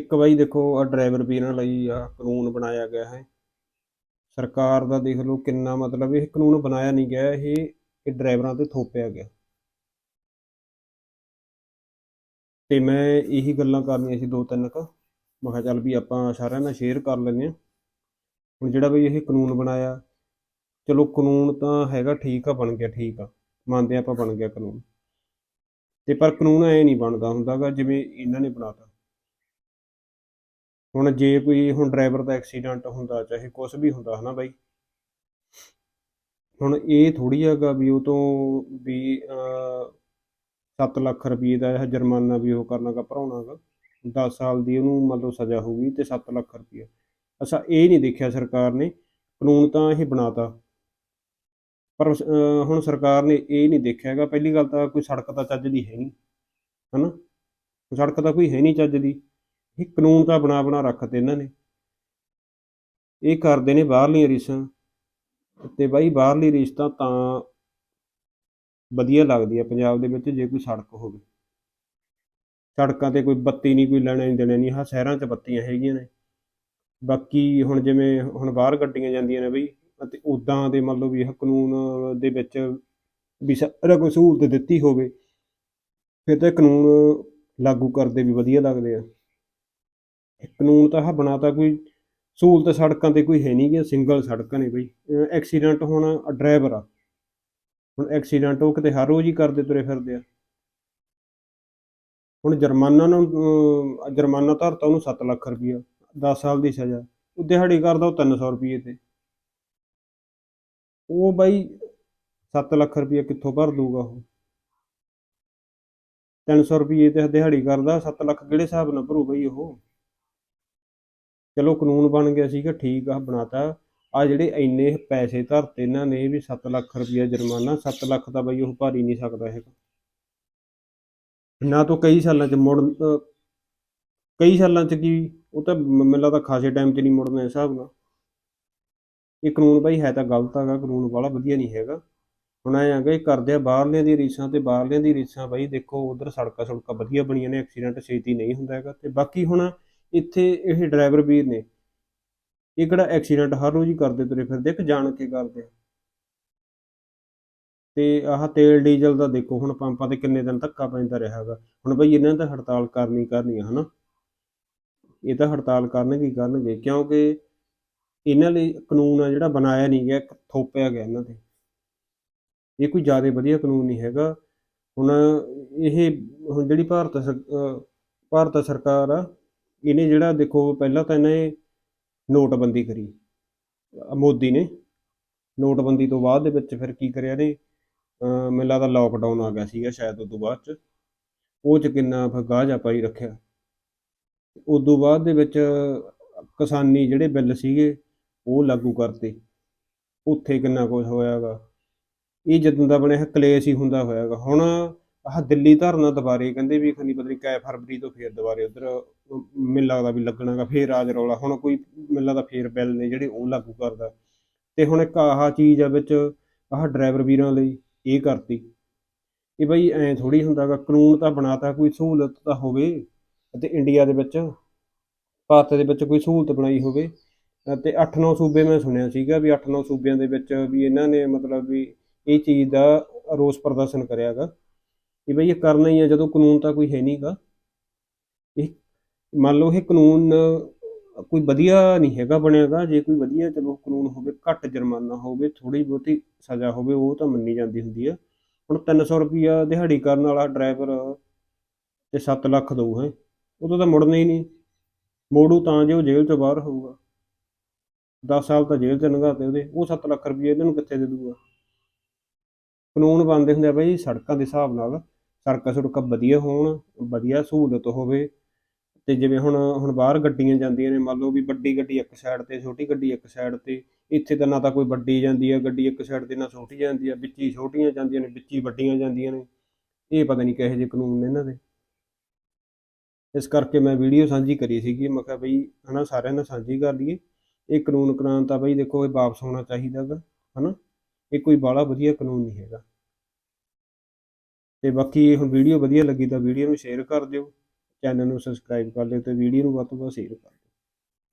ਇੱਕ ਬਾਈ ਦੇਖੋ ਆ ਡਰਾਈਵਰ ਵੀਰਾਂ ਲਈ ਆ ਕਾਨੂੰਨ ਬਣਾਇਆ ਗਿਆ ਹੈ। ਸਰਕਾਰ ਦਾ ਦੇਖ ਲਓ ਕਿੰਨਾ ਮਤਲਬ ਇਹ ਕਾਨੂੰਨ ਬਣਾਇਆ ਨਹੀਂ ਗਿਆ, ਇਹ ਇਹ ਡਰਾਈਵਰਾਂ ਤੇ ਥੋਪਿਆ ਗਿਆ। ਤੇ ਮੈਂ ਇਹੀ ਗੱਲਾਂ ਕਰਨੀਆਂ ਸੀ ਦੋ ਤਿੰਨ ਕੁ। ਮੈਂ ਕਿਹਾ ਚੱਲ ਵੀ ਆਪਾਂ ਸਾਰਿਆਂ ਨਾਲ ਸ਼ੇਅਰ ਕਰ ਲੈਂਦੇ ਹਾਂ। ਹੁਣ ਜਿਹੜਾ ਵੀ ਇਹ ਕਾਨੂੰਨ ਬਣਾਇਆ, ਚਲੋ ਕਾਨੂੰਨ ਤਾਂ ਹੈਗਾ ਠੀਕ ਆ, ਬਣ ਗਿਆ ਠੀਕ ਆ। ਮੰਨਦੇ ਆਪਾਂ ਬਣ ਗਿਆ ਕਾਨੂੰਨ। ਤੇ ਪਰ ਕਾਨੂੰਨ ਐ ਨਹੀਂ ਬਣਦਾ ਹੁੰਦਾਗਾ ਜਿਵੇਂ ਇਹਨਾਂ ਨੇ ਬਣਾਤਾ। ਹੁਣ ਜੇ ਕੋਈ ਹੁਣ ਡਰਾਈਵਰ ਦਾ ਐਕਸੀਡੈਂਟ ਹੁੰਦਾ, ਚਾਹੇ ਕੁਝ ਵੀ ਹੁੰਦਾ, ਹਨਾ ਬਾਈ? ਹੁਣ ਇਹ ਥੋੜੀ ਹੈਗਾ ਵੀ ਉਹ ਤੋਂ ਵੀ 7 ਲੱਖ ਰੁਪਏ ਦਾ ਇਹ ਜੁਰਮਾਨਾ ਵੀ ਉਹ ਕਰਨਾਗਾ, ਭਰਾਉਣਾਗਾ। 10 ਸਾਲ ਦੀ ਉਹਨੂੰ ਮਤਲਬ ਸਜ਼ਾ ਹੋਊਗੀ ਤੇ 7 ਲੱਖ ਰੁਪਏ। ਅੱਛਾ, ਇਹ ਨਹੀਂ ਦੇਖਿਆ ਸਰਕਾਰ ਨੇ, ਕਾਨੂੰਨ ਤਾਂ ਇਹ ਬਣਾਤਾ। ਪਰ ਹੁਣ ਸਰਕਾਰ ਨੇ ਇਹ ਨਹੀਂ ਦੇਖਿਆ ਹੈਗਾ। ਪਹਿਲੀ ਗੱਲ ਤਾਂ ਕੋਈ ਸੜਕ ਤਾਂ ਚੱਜ ਦੀ ਹੈ ਨਹੀਂ, ਹਨਾ? ਸੜਕ ਤਾਂ ਕੋਈ ਹੈ ਨਹੀਂ ਚੱਜ ਦੀ। ਇਹ ਕਾਨੂੰਨ ਤਾਂ ਬਣਾ ਬਣਾ ਰੱਖਤੇ ਇਹਨਾਂ ਨੇ। ਇਹ ਕਰਦੇ ਨੇ ਬਾਹਰਲੀਆਂ ਰੀਸਾਂ। ਤੇ ਬਾਈ ਬਾਹਰਲੀ ਰੀਸ ਤਾਂ ਤਾਂ ਵਧੀਆ ਲੱਗਦੀ ਹੈ ਪੰਜਾਬ ਦੇ ਵਿੱਚ ਜੇ ਕੋਈ ਸੜਕ ਹੋਵੇ। ਸੜਕਾਂ ਤੇ ਕੋਈ ਬੱਤੀ ਨਹੀਂ, ਕੋਈ ਲੈਣਾ ਨਹੀਂ ਦੇਣਾ ਨਹੀਂ ਹਾਂ ਸ਼ਹਿਰਾਂ 'ਚ ਬੱਤੀਆਂ ਹੈਗੀਆਂ ਨੇ। ਬਾਕੀ ਹੁਣ ਜਿਵੇਂ ਹੁਣ ਬਾਹਰ ਗੱਡੀਆਂ ਜਾਂਦੀਆਂ ਨੇ ਬਈ, ਅਤੇ ਉਦਾਂ ਦੇ ਮੰਨ ਲਓ ਵੀ ਇਹ ਕਾਨੂੰਨ ਦੇ ਵਿੱਚ ਵੀ ਸਾਰਾ ਕੋਈ ਸਹੂਲਤ ਦਿੱਤੀ ਹੋਵੇ, ਫਿਰ ਤਾਂ ਕਾਨੂੰਨ ਲਾਗੂ ਕਰਦੇ ਵੀ ਵਧੀਆ ਲੱਗਦੇ ਆ। ਕਾਨੂੰਨ ਤਾਂ ਆਹ ਬਣਾਤਾ ਕੋਈ, ਸਹੂਲਤ ਸੜਕਾਂ ਤੇ ਕੋਈ ਹੈ ਨਹੀਂ ਗੀ ਸਿੰਗਲ ਸੜਕਾਂ ਨੇ ਬਈ। ਐਕਸੀਡੈਂਟ ਹੁਣ ਡਰਾਈਵਰ ਆ। ਹੁਣ ਐਕਸੀਡੈਂਟ ਉਹ ਕਿਤੇ ਹਰ ਰੋਜ਼ ਹੀ ਕਰਦੇ ਤੁਰੇ ਫਿਰਦੇ ਆ। ਹੁਣ ਜੁਰਮਾਨਾ ਨੂੰ ਜੁਰਮਾਨਾ ਧਰਤਾ ਉਹਨੂੰ 7 ਲੱਖ ਰੁਪਈਆ 10 ਸਾਲ ਦੀ ਸਜ਼ਾ। ਉਹ ਦਿਹਾੜੀ ਕਰਦਾ ਉਹ 300 ਰੁਪਏ ਤੇ। ਉਹ ਬਾਈ 7 ਲੱਖ ਰੁਪਏ ਕਿੱਥੋਂ ਭਰ ਦੂਗਾ ਉਹ? 300 ਰੁਪਏ ਤੇ ਦਿਹਾੜੀ ਕਰਦਾ 7 ਲੱਖ ਕਿਹੜੇ ਹਿਸਾਬ ਨਾਲ ਭਰੂ ਬਈ ਉਹ? ਚਲੋ ਕਾਨੂੰਨ ਬਣ ਗਿਆ ਸੀਗਾ, ਠੀਕ ਆ, ਬਣਾਤਾ। ਆ ਜਿਹੜੇ ਇੰਨੇ ਪੈਸੇ ਧਰਤੇ ਇਹਨਾਂ ਨੇ ਵੀ 7 ਲੱਖ ਰੁਪਇਆ ਜੁਰਮਾਨਾ 7 ਲੱਖ ਦਾ ਬਈ ਉਹ ਭਾਰੀ ਨਹੀਂ ਸਕਦਾ ਹੈਗਾ। ਨਾ ਤੋਂ ਕਈ ਸਾਲਾਂ ਚ ਮੁੜ ਕਈ ਸਾਲਾਂ ਚ ਕੀ, ਉਹ ਤਾਂ ਮੈਨੂੰ ਲੱਗਦਾ ਖਾਸੇ ਟਾਈਮ ਚ ਨਹੀਂ ਮੁੜਨਾ ਇਸ ਹਿਸਾਬ ਨਾਲ। ਇਹ ਕਾਨੂੰਨ ਬਈ ਹੈ ਤਾਂ ਗਲਤ ਹੈਗਾ, ਕਾਨੂੰਨ ਵਾਲਾ ਵਧੀਆ ਨਹੀਂ ਹੈਗਾ। ਹੁਣ ਐਂ ਹੈਗਾ ਇਹ ਕਰਦੇ ਆ ਬਾਹਰਲਿਆਂ ਦੀ ਰੀਸਾਂ ਤੇ ਬਾਹਰਲਿਆਂ ਦੀ ਰੀਸਾਂ ਬਈ ਦੇਖੋ, ਉਧਰ ਸੜਕਾਂ ਸੜਕਾਂ ਵਧੀਆ ਬਣੀਆਂ ਨੇ, ਐਕਸੀਡੈਂਟ ਛੇਤੀ ਨਹੀਂ ਹੁੰਦਾ ਹੈਗਾ। ਤੇ ਬਾਕੀ ਹੁਣ ਇੱਥੇ ਇਹ ਡਰਾਈਵਰ ਵੀਰ ਨੇ। ਇਹ ਕਿਹੜਾ ਐਕਸੀਡੈਂਟ ਹਰ ਰੋਜ਼ ਹੀ ਕਰਦੇ ਤੁਰੇ ਫਿਰਦੇ ਕਿ ਜਾਣ ਕੇ ਕਰਦੇ ਤੇ ਆਹ ਤੇਲ ਡੀਜ਼ਲ ਦਾ ਦੇਖੋ, ਹੁਣ ਪੰਪਾਂ ਤੇ ਕਿੰਨੇ ਦਿਨ ਧੱਕਾ ਪੈਂਦਾ ਰਿਹਾ ਹੁਣ ਬਈ ਇਹਨਾਂ ਤਾਂ ਹੜਤਾਲ ਕਰਨੀ ਕਰਨੀ ਆ, ਹਨਾ? ਇਹ ਤਾਂ ਹੜਤਾਲ ਕਰਨਗੇ ਹੀ ਕਰਨਗੇ, ਕਿਉਂਕਿ ਇਹਨਾਂ ਲਈ ਕਾਨੂੰਨ ਆ ਜਿਹੜਾ ਬਣਾਇਆ ਨਹੀਂ ਗਿਆ ਥੋਪਿਆ ਗਿਆ ਇਹਨਾਂ ਤੇ। ਇਹ ਕੋਈ ਜ਼ਿਆਦਾ ਵਧੀਆ ਕਾਨੂੰਨ ਨਹੀਂ ਹੈਗਾ। ਹੁਣ ਇਹ, ਹੁਣ ਜਿਹੜੀ ਭਾਰਤ ਸਰ- ਭਾਰਤ ਸਰਕਾਰ ਆ ਇਹਨੇ ਜਿਹੜਾ ਦੇਖੋ ਪਹਿਲਾਂ ਤਾਂ ਇਹਨੇ ਨੋਟਬੰਦੀ ਕਰੀ। ਮੋਦੀ ਨੇ। ਨੋਟਬੰਦੀ ਤੋਂ ਬਾਅਦ ਦੇ ਵਿੱਚ ਫਿਰ ਕੀ ਕਰਿਆ ਨੇ ਮੈਨੂੰ ਲੱਗਦਾ ਲੋਕਡਾਊਨ ਆ ਗਿਆ ਸੀਗਾ ਸ਼ਾਇਦ ਉਦੋਂ ਬਾਅਦ ਚ। ਉਹ ਚ ਕਿੰਨਾ ਫਿਰ ਗਾਹ ਜਾ ਪਾਈ ਰੱਖਿਆ। ਉਦੋਂ ਬਾਅਦ ਦੇ ਵਿੱਚ ਕਿਸਾਨੀ ਜਿਹੜੇ ਬਿੱਲ ਸੀਗੇ, ਉਹ ਲਾਗੂ ਕਰਤੇ। ਉੱਥੇ ਕਿੰਨਾ ਕੁਝ ਹੋਇਆਗਾ। ਇਹ ਜਦੋਂ ਦਾ ਬਣਿਆ ਕਲੇਸ਼ ਹੀ ਹੁੰਦਾ ਹੋਇਆਗਾ। ਹੁਣ ਆਹ ਦਿੱਲੀ ਧਰਨਾ ਦੁਬਾਰੇ ਕਹਿੰਦੇ ਵੀ ਖਨੀ ਪਤਾ ਕੈ ਫਰਵਰੀ ਤੋਂ ਫੇਰ ਦੁਬਾਰੇ ਉਧਰ, ਮੈਨੂੰ ਲੱਗਦਾ ਵੀ ਲੱਗਣਾਗਾ, ਫੇਰ ਰਾਜ ਰੌਲਾ। ਹੁਣ ਕੋਈ ਮੈਨੂੰ ਲੱਗਦਾ ਫੇਰ ਬਿੱਲ ਨੇ ਜਿਹੜੇ ਉਹ ਲਾਗੂ ਕਰਦਾ। ਤੇ ਹੁਣ ਇੱਕ ਆਹ ਚੀਜ਼ ਆ ਵਿੱਚ ਆਹ ਡਰਾਈਵਰ ਵੀਰਾਂ ਲਈ ਇਹ ਕਰਤੀ ਇਹ ਬਈ ਐਂ ਥੋੜੀ ਹੁੰਦਾਗਾ, ਕਾਨੂੰਨ ਤਾਂ ਬਣਾਤਾ, ਕੋਈ ਸਹੂਲਤ ਤਾਂ ਹੋਵੇ ਅਤੇ ਇੰਡੀਆ ਦੇ ਵਿੱਚ, ਭਾਰਤ ਦੇ ਵਿੱਚ ਕੋਈ ਸਹੂਲਤ ਬਣਾਈ ਹੋਵੇ। ਤੇ 8-9 ਸੂਬੇ ਮੈਂ ਸੁਣਿਆ ਸੀਗਾ ਵੀ 8-9 ਸੂਬਿਆਂ ਦੇ ਵਿੱਚ ਵੀ ਇਹਨਾਂ ਨੇ ਮਤਲਬ ਵੀ ਇਹ ਚੀਜ਼ ਦਾ ਰੋਸ ਪ੍ਰਦਰਸ਼ਨ ਕਰਿਆਗਾ। ਕਿ ਬਈ ਇਹ ਕਰਨਾ ਹੀ ਆ, ਜਦੋਂ ਕਾਨੂੰਨ ਤਾਂ ਕੋਈ ਹੈ ਨਹੀਂਗਾ। ਇਹ ਮੰਨ ਲਓ ਇਹ ਕਾਨੂੰਨ ਕੋਈ ਵਧੀਆ ਨਹੀਂ ਹੈਗਾ ਬਣਿਆਗਾ, ਜੇ ਕੋਈ ਵਧੀਆ ਚਲੋ ਕਾਨੂੰਨ ਹੋਵੇ, ਘੱਟ ਜੁਰਮਾਨਾ ਹੋਵੇ ਥੋੜੀ ਬਹੁਤੀ ਸਜ਼ਾ ਹੋਵੇ, ਉਹ ਤਾਂ ਮੰਨੀ ਜਾਂਦੀ ਹੁੰਦੀ ਆ। ਹੁਣ 300 ਰੁਪਿਆ ਦਿਹਾੜੀ ਕਰਨ ਵਾਲਾ ਡਰਾਈਵਰ ਤੇ 7 ਲੱਖ ਦਊ ਹੈ ਉਦੋਂ ਤਾਂ ਮੁੜਨਾ ਹੀ ਨਹੀਂ। ਮੋੜੂ ਤਾਂ ਜੇ ਉਹ ਜੇਲ੍ਹ ਤੋਂ ਬਾਹਰ ਹੋਊਗਾ। 10 ਸਾਲ ਤਾਂ ਜੇਲ੍ਹ 'ਚ ਲੰਘਾਤੇ ਉਹਦੇ, ਉਹ 7 ਲੱਖ ਰੁਪਏ ਇਹਨਾਂ ਨੂੰ ਕਿੱਥੇ ਦੇ ਦੂਗਾ? ਕਾਨੂੰਨ ਬਣਦੇ ਹੁੰਦੇ ਆ ਬਾਈ ਸੜਕਾਂ ਦੇ ਹਿਸਾਬ ਨਾਲ। ਸੜਕਾਂ ਸੜਕਾਂ ਵਧੀਆ ਹੋਣ, ਵਧੀਆ ਸਹੂਲਤ ਹੋਵੇ ਤੇ ਜਿਵੇਂ ਹੁਣ ਹੁਣ ਬਾਹਰ ਗੱਡੀਆਂ ਜਾਂਦੀਆਂ ਨੇ, ਮੰਨ ਲਓ ਵੀ ਵੱਡੀ ਗੱਡੀ ਇੱਕ ਸਾਈਡ ਤੇ, ਛੋਟੀ ਗੱਡੀ ਇੱਕ ਸਾਈਡ ਤੇ, ਇੱਥੇ ਤਾਂ ਨਾ ਤਾਂ ਕੋਈ ਵੱਡੀ ਜਾਂਦੀ ਆ ਗੱਡੀ ਇੱਕ ਸਾਈਡ ਤੇ, ਨਾ ਛੋਟੀ ਜਾਂਦੀ ਆ, ਵਿੱਚ ਹੀ ਛੋਟੀਆਂ ਜਾਂਦੀਆਂ ਨੇ, ਵਿੱਚ ਹੀ ਵੱਡੀਆਂ ਜਾਂਦੀਆਂ ਨੇ, ਇਹ ਪਤਾ ਨਹੀਂ ਕਿਹੋ ਜਿਹੇ ਕਾਨੂੰਨ ਨੇ ਇਹਨਾਂ ਦੇ। ਇਸ ਕਰਕੇ ਮੈਂ ਵੀਡੀਓ ਸਾਂਝੀ ਕਰੀ ਸੀਗੀ, ਮੈਂ ਕਿਹਾ ਬਈ ਹਨਾ ਸਾਰਿਆਂ ਨਾਲ ਸਾਂਝੀ ਕਰ ਲਈਏ। ਇਹ ਕਾਨੂੰਨ ਕਰਾਉਣ ਤਾਂ ਬਈ ਦੇਖੋ ਇਹ ਵਾਪਸ ਹੋਣਾ ਚਾਹੀਦਾ ਗਾ ਹਨਾ? ਇਹ ਕੋਈ ਬਾਹਲਾ ਵਧੀਆ ਕਾਨੂੰਨ ਨਹੀਂ ਹੈਗਾ। ਤੇ ਬਾਕੀ ਹੁਣ ਵੀਡੀਓ ਵਧੀਆ ਲੱਗੀ ਤਾਂ ਵੀਡੀਓ ਨੂੰ ਸ਼ੇਅਰ ਕਰ ਦਿਓ ਚੈਨਲ ਨੂੰ ਸਬਸਕ੍ਰਾਈਬ ਕਰ ਲਿਓ ਤੇ ਵੀਡੀਓ ਨੂੰ ਵੱਧ ਤੋਂ ਵੱਧ ਸ਼ੇਅਰ ਕਰ ਦਿਓ।